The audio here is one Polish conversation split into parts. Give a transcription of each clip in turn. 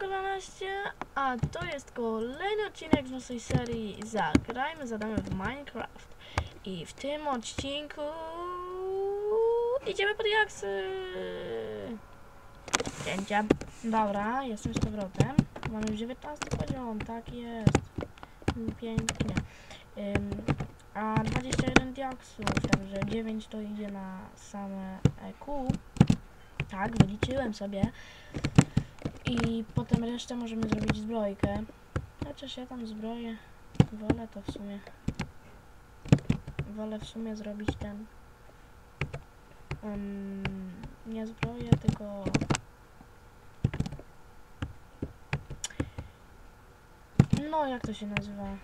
Siemanko12, a to jest kolejny odcinek z naszej serii Zagrajmy, zadamy w Minecraft. I w tym odcinku idziemy pod jaksy. Cięcie. Dobra, jestem z powrotem. Mamy już 19 poziom, tak jest. Pięknie. Ym, a 21 diaksów, także 9 to idzie na same EQ. Tak, wyliczyłem sobie. I potem resztę możemy zrobić zbrojkę. Chociaż ja tam zbroję. Wolę to w sumie. Wolę w sumie zrobić ten. Um, nie zbroję, tylko. No, jak to się nazywa?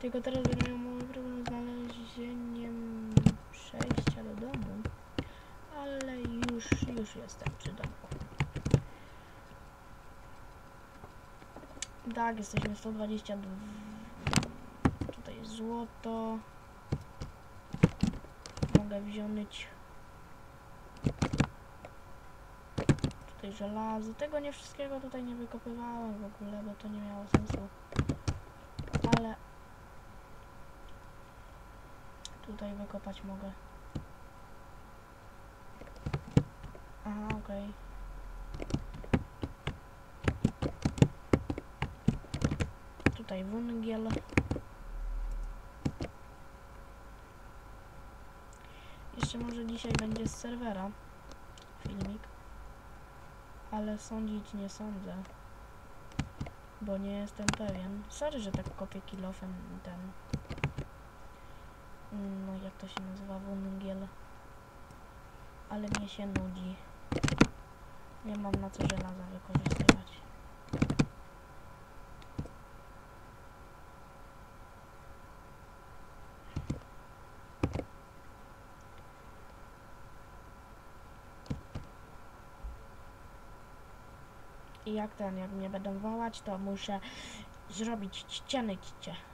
Tylko teraz będę miał problem z znalezieniem przejścia do domu. Ale już, już jestem przy domku. Tak, jesteśmy 122. Tutaj złoto. Mogę wziąć tutaj żelazo. Tego nie wszystkiego tutaj nie wykopywałem w ogóle, bo to nie miało sensu. Ale tutaj wykopać mogę. Aha, okej. Tutaj węgiel. Jeszcze może dzisiaj będzie z serwera filmik. Ale sądzić nie sądzę. Bo nie jestem pewien. Sorry, że tak kopię kilofem ten. No jak to się nazywa? Węgiel. Ale mnie się nudzi. Nie mam na co żelaza wykorzystywać. I jak ten, jak mnie będą wołać, to muszę zrobić ściany kicie.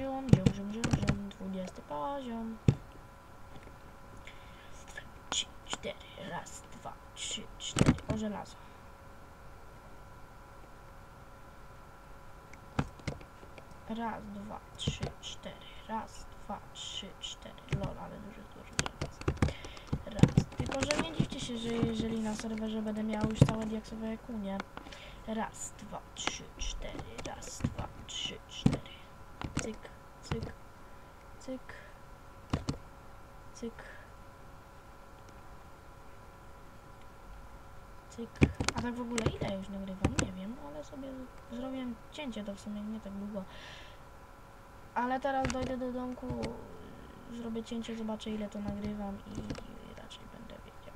Zium, zium, zium, zium, zium, 20 poziom. Trzy, cztery, raz, dwa, trzy, cztery, o żelazo. Raz, dwa, trzy, cztery, raz, dwa, trzy, cztery. Lol, ale dużo, dużo żelaza. Raz. Tylko, że nie dziwcie się, że jeżeli na serwerze będę miał już całe diaksowe kunie. Raz, dwa, trzy, cztery. Raz, dwa, trzy, cztery. Cyk, cyk, cyk, cyk. Cyk. A tak w ogóle ile już nagrywam? Nie wiem, ale sobie zrobię cięcie, to w sumie nie tak długo. Ale teraz dojdę do domku, zrobię cięcie, zobaczę ile to nagrywam i raczej będę wiedział.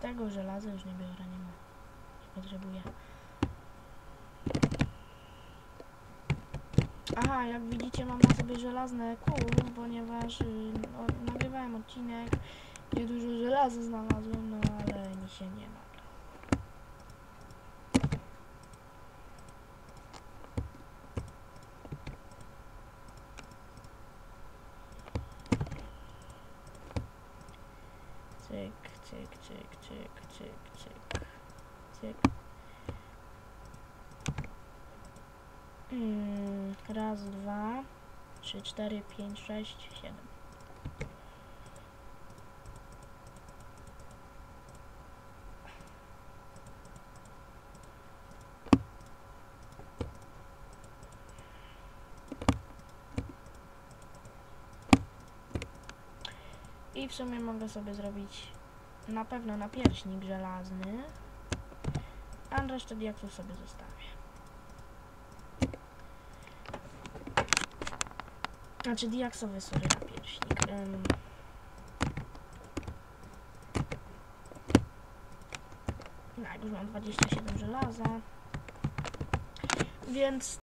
Tego żelaza już nie biorę, nie ma. Nie potrzebuję. Aha, jak widzicie mam na sobie żelazne kół, ponieważ y, no, nagrywałem odcinek, gdzie dużo żelaza znalazłem, no ale mi się nie nagrał. Cyk, cyk, cyk, cyk, cyk, cyk, cyk. Mm, raz, dwa, trzy, cztery, pięć, sześć, siedem. I w sumie mogę sobie zrobić na pewno napierśnik żelazny, a resztę diaksów sobie zostawię. Znaczy diaksowy, sorry, napierśnik. Ym. Tak, już mam 27 żelaza. Więc